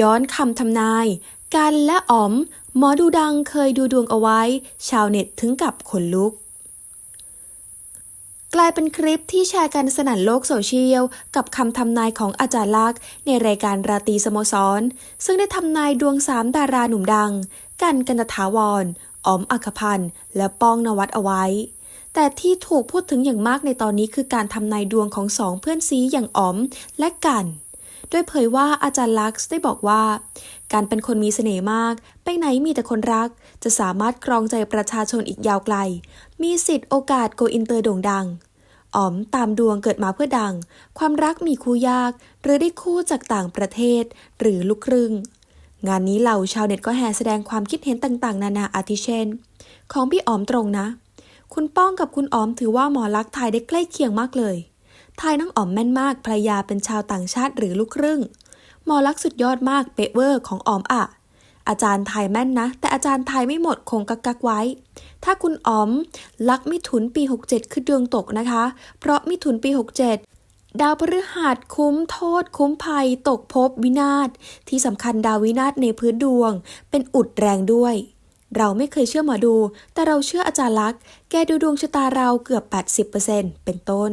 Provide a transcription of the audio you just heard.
ย้อนคำทำนาย กันและอ๋อม หมอดูดังเคยดูดวงเอาไว้ ชาวเน็ตถึงกับขนลุก กลายเป็นคลิปที่แชร์กันสนั่นโลกโซเชียล กับคำทำนายของอาจารย์ลักษณ์ในรายการราตรีสโมสร ซึ่งได้ทำนายดวงสามดาราหนุ่มดัง กันกันตถาวรอ๋อมอัคพันธ์และป้องนวัดเอาไว้ แต่ที่ถูกพูดถึงอย่างมากในตอนนี้คือการทำนายดวงของสองเพื่อนซีอย่างอ๋อมและกัน โดยเผยว่าอาจารย์ลักษ์ได้บอกว่า การเป็นคนมีเสน่ห์มาก ไปไหนมีแต่คนรัก จะสามารถครองใจประชาชนอีกยาวไกล มีสิทธิ์โอกาสโกอินเตอร์โด่งดังอ๋อมตามดวงเกิดมาเพื่อดัง ความรักมีคู่ยาก หรือได้คู่จากต่างประเทศ หรือลูกครึ่ง งานนี้เหล่าชาวเน็ตก็แห่แสดงความคิดเห็นต่างๆ นานาอาทิเช่น ของพี่อ๋อมตรงนะ คุณป้องกับคุณอ๋อมถือว่าหมอลักษณ์ทายได้ใกล้เคียงมากเลย ทายน้องอ๋อมแม่นมากภรรยาเป็นชาวต่างชาติหรือลูกครึ่ง หมอลักษ์สุดยอดมากเปเวอร์ของอ๋อมอะอาจารย์ทายแม่นนะ แต่อาจารย์ทายไม่หมดคงกักกักไว้ ถ้าคุณอ๋อม ลักมิถุนปี 67 คือดวงตกนะคะ เพราะมิถุนปี 67ดาวพฤหัสคุ้มโทษ คุ้มภัย ตกภพวินาศที่สำคัญดาววินาศในพื้นดวง เป็นอุดแรงด้วย เราไม่เคยเชื่อหมอดู แต่เราเชื่ออาจารย์ลักษ์แกดูดวงชะตาเราเกือบ 80%เป็นต้น